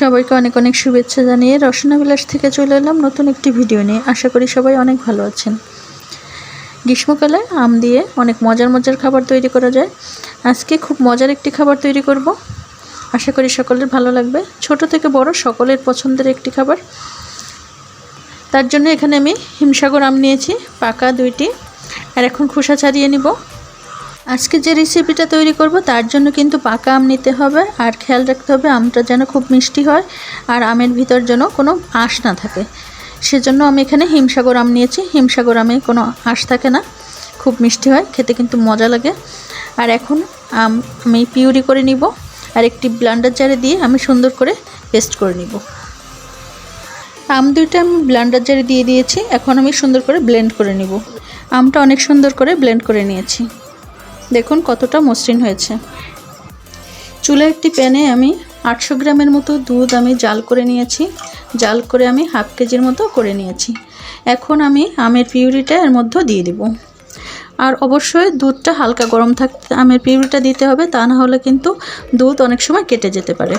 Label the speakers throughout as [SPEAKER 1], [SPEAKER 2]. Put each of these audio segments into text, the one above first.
[SPEAKER 1] সবাইকে অনেক অনেক শুভেচ্ছা জানিয়ে রসনা বিলাস থেকে চলে এলাম নতুন একটি ভিডিও নিয়ে। আশা করি সবাই অনেক ভালো আছেন। গ্রীষ্মকালে আম দিয়ে অনেক মজার মজার খাবার তৈরি করা যায়। আজকে খুব মজার একটি খাবার তৈরি করব। আশা করি সকলের ভালো লাগবে। ছোট থেকে বড় সকলের পছন্দের একটি খাবার। তার জন্য এখানে আমি হিমসাগর আম নিয়েছি, পাকা দুইটি। আর এখন খোসা ছাড়িয়ে নিব। আজকে যে রেসিপিটা তৈরি করব, তার জন্য কিন্তু পাকা আম নিতে হবে। আর খেয়াল রাখতে হবে, আমটা যেন খুব মিষ্টি হয় আর আমের ভিতর যেন কোনো আঁশ না থাকে। সেজন্য আমি এখানে হিমসাগর আম নিয়েছি। হিমসাগর আমে কোনো আঁশ থাকে না। খুব মিষ্টি হয়, খেতে কিন্তু মজা লাগে। আর এখন আম আমি পিউরি করে নিব আর একটি ব্লান্ডার জারে দিয়ে আমি সুন্দর করে পেস্ট করে নিব। আম দুইটা আমি ব্লান্ডার জারে দিয়ে দিয়েছি। এখন আমি সুন্দর করে ব্লেন্ড করে নিব। আমটা অনেক সুন্দর করে ব্লেন্ড করে নিয়েছি। দেখুন কতটা মসৃণ হয়েছে। চুলে একটি প্যানে আমি আটশো গ্রামের মতো দুধ আমি জাল করে নিয়েছি। জাল করে আমি হাফ কেজির মতো করে নিয়েছি। এখন আমি আমের পিউরিটা এর মধ্যে দিয়ে দিব। আর অবশ্যই দুধটা হালকা গরম থাকতে আমের পিউরিটা দিতে হবে, তা না হলে কিন্তু দুধ অনেক সময় কেটে যেতে পারে।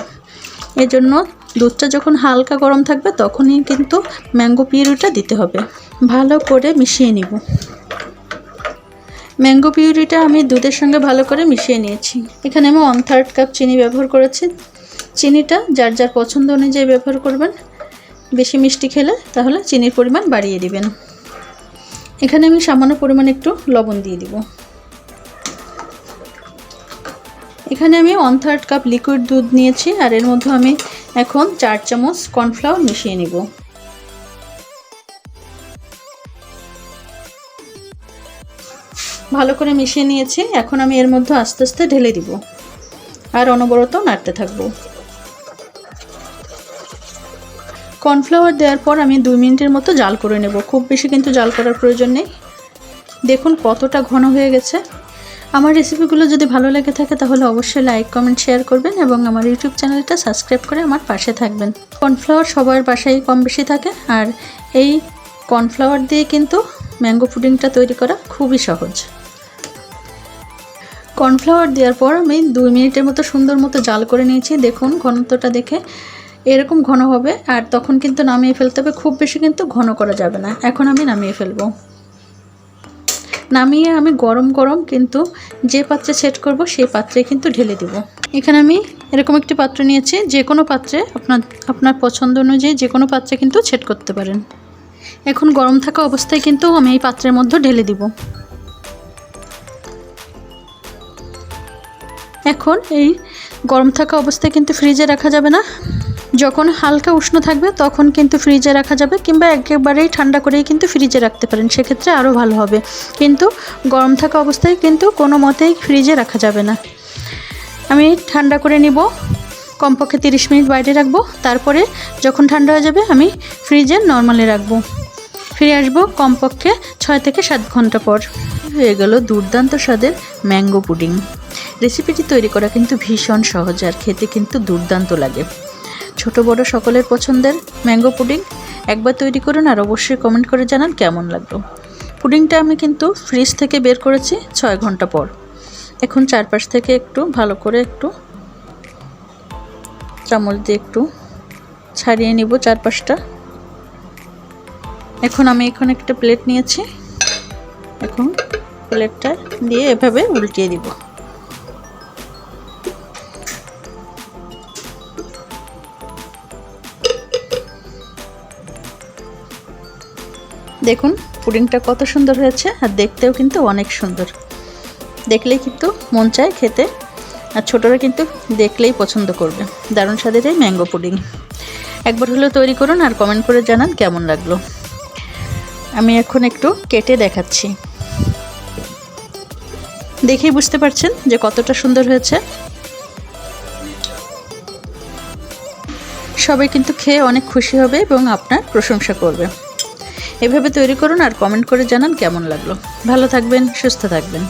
[SPEAKER 1] এজন্য দুধটা যখন হালকা গরম থাকবে, তখনই কিন্তু ম্যাঙ্গো পিউরিটা দিতে হবে। ভালো করে মিশিয়ে নিব। ম্যাঙ্গো পিউরিটা আমি দুধের সঙ্গে ভালো করে মিশিয়ে নিয়েছি। এখানে আমি ওয়ান থার্ড কাপ চিনি ব্যবহার করেছি। চিনিটা যার যার পছন্দ অনুযায়ী ব্যবহার করবেন। বেশি মিষ্টি খেলে তাহলে চিনির পরিমাণ বাড়িয়ে দিবেন। এখানে আমি সামান্য পরিমাণ একটু লবণ দিয়ে দিব। এখানে আমি ওয়ান থার্ড কাপ লিকুইড দুধ নিয়েছি আর এর মধ্যে আমি এখন চার চামচ কর্নফ্লাওয়ার মিশিয়ে নিব। ভালো করে মিশিয়ে নিয়েছি, এখন আমি এর মধ্যে আস্তে আস্তে ঢেলে দিব। আর অনবরত নাড়তে থাকব। কর্নফ্লাওয়ার দেওয়ার পর আমি দুই মিনিটের মতো জাল করে নেব। খুব বেশি কিন্তু জাল করার প্রয়োজন নেই। দেখুন কতটা ঘন হয়ে গেছে। আমার রেসিপিগুলো যদি ভালো লেগে থাকে তাহলে অবশ্যই লাইক, কমেন্ট, শেয়ার করবেন এবং আমার ইউটিউব চ্যানেলটা সাবস্ক্রাইব করে আমার পাশে থাকবেন। কর্নফ্লাওয়ার সবার বাসায় কম বেশি থাকে আর এই কর্নফ্লাওয়ার দিয়ে কিন্তু ম্যাঙ্গো পুডিংটা তৈরি করা খুবই সহজ। কর্নফ্লাওয়ার দেওয়ার পর আমি দুই মিনিটের মতো সুন্দর মতো জাল করে নিয়েছি। দেখুন ঘনত্বটা দেখে এরকম ঘন হবে। আর তখন কিন্তু নামিয়ে ফেলতে হবে। খুব বেশি কিন্তু ঘন করা যাবে না। এখন আমি নামিয়ে ফেলব। নামিয়ে আমি গরম গরম কিন্তু যে পাত্রে সেট করব, সেই পাত্রে কিন্তু ঢেলে দিব। এখানে আমি এরকম একটি পাত্র নিয়েছি। যে কোনো পাত্রে আপনার আপনার পছন্দ অনুযায়ী যে কোনো পাত্রে কিন্তু সেট করতে পারেন। এখন গরম থাকা অবস্থায় কিন্তু আমি এই পাত্রের মধ্যে ঢেলে দিব। এখন এই গরম থাকা অবস্থায় কিন্তু ফ্রিজে রাখা যাবে না। যখন হালকা উষ্ণ থাকবে, তখন কিন্তু ফ্রিজে রাখা যাবে কিংবা একেবারেই ঠান্ডা করেই কিন্তু ফ্রিজে রাখতে পারেন। সেক্ষেত্রে আরও ভালো হবে। কিন্তু গরম থাকা অবস্থায় কিন্তু কোনো মতেই ফ্রিজে রাখা যাবে না। আমি ঠান্ডা করে নিব। কমপক্ষে তিরিশ মিনিট বাইরে রাখব। তারপরে যখন ঠান্ডা হয়ে যাবে, আমি ফ্রিজে নর্মালে রাখব। ফিরে আসব কমপক্ষে ছয় থেকে সাত ঘণ্টা পর। হয়ে গেল দুর্দান্ত স্বাদের ম্যাঙ্গো পুডিং। রেসিপিটি তৈরি করা কিন্তু ভীষণ সহজ আর খেতে কিন্তু দুর্দান্ত লাগে। ছোট বড় সকলের পছন্দের ম্যাঙ্গো পুডিং একবার তৈরি করুন আর অবশ্যই কমেন্ট করে জানান কেমন লাগল। পুডিংটা আমি কিন্তু ফ্রিজ থেকে বের করেছি ছয় ঘণ্টা পর। এখন চারপাশ থেকে একটু ভালো করে একটু চামচ দিয়ে একটু ছাড়িয়ে নিব চারপাশটা। এখন আমি এখন একটা প্লেট নিয়েছি। এখন প্লেটটা দিয়ে এভাবে উল্টিয়ে দিব। দেখুন, পুডিংটা কত সুন্দর হয়েছে আর দেখতেও কিন্তু অনেক সুন্দর। দেখলেই কিন্তু মন চায় খেতে, আর ছোটরা কিন্তু দেখলেই পছন্দ করবে। দারুণ স্বাদের এই ম্যাঙ্গো পুডিং। একবার হলেও তৈরি করুন আর কমেন্ট করে জানান কেমন লাগল। আমি এখন একটু কেটে দেখাচ্ছি। দেখেই বুঝতে পারছেন যে কতটা সুন্দর হয়েছে। সবাই কিন্তু খেয়ে অনেক খুশি হবে এবং আপনার প্রশংসা করবে। এভাবে তৈরি করুন আর কমেন্ট করে জানান কেমন লাগল। ভালো থাকবেন সুস্থ থাকবেন।